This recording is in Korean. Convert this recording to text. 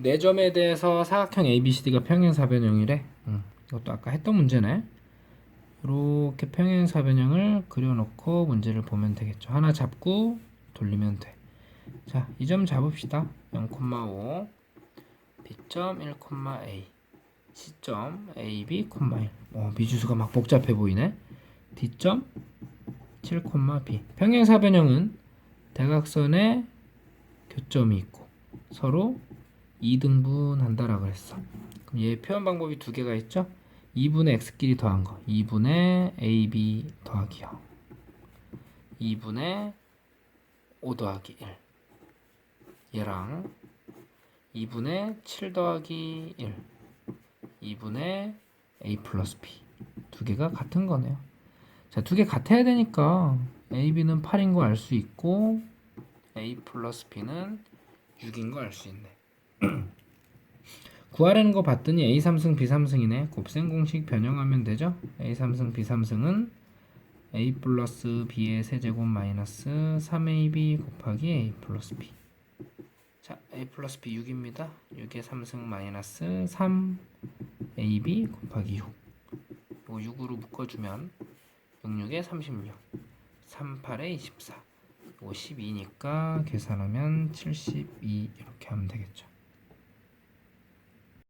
네 점에 대해서 사각형 ABCD가 평행사변형이래. 응. 이것도 아까 했던 문제네. 이렇게 평행사변형을 그려놓고 문제를 보면 되겠죠. 하나 잡고 돌리면 돼. 자, 이 점 잡읍시다. 0,5 B점 1,A C점 AB, 1 어, 미주수가 막 복잡해 보이네. D점 7, B 평행사변형은 대각선에 교점이 있고 서로 2등분 한다라고 했어. 그럼 얘 표현 방법이 두 개가 있죠? 2분의 x끼리 더한 거. 2분의 ab 더하기 0. 2분의 5 더하기 1. 얘랑 2분의 7 더하기 1. 2분의 a 플러스 b. 두 개가 같은 거네요. 자, 두 개 같아야 되니까 ab는 8인 거 알 수 있고 a 플러스 b는 6인 거 알 수 있네. 구하라는 거 봤더니 a 3승 b 3승이네. 곱셈 공식 변형하면 되죠. a 3승 b 3승은 a 플러스 b의 세제곱 마이너스 3ab 곱하기 a 플러스 b. 자, a 플러스 b 6입니다. 6의 3승 마이너스 3ab 곱하기 6. 이거 6으로 묶어주면 66에 36, 38에 24, 52니까 계산하면 72 이렇게 하면 되겠죠.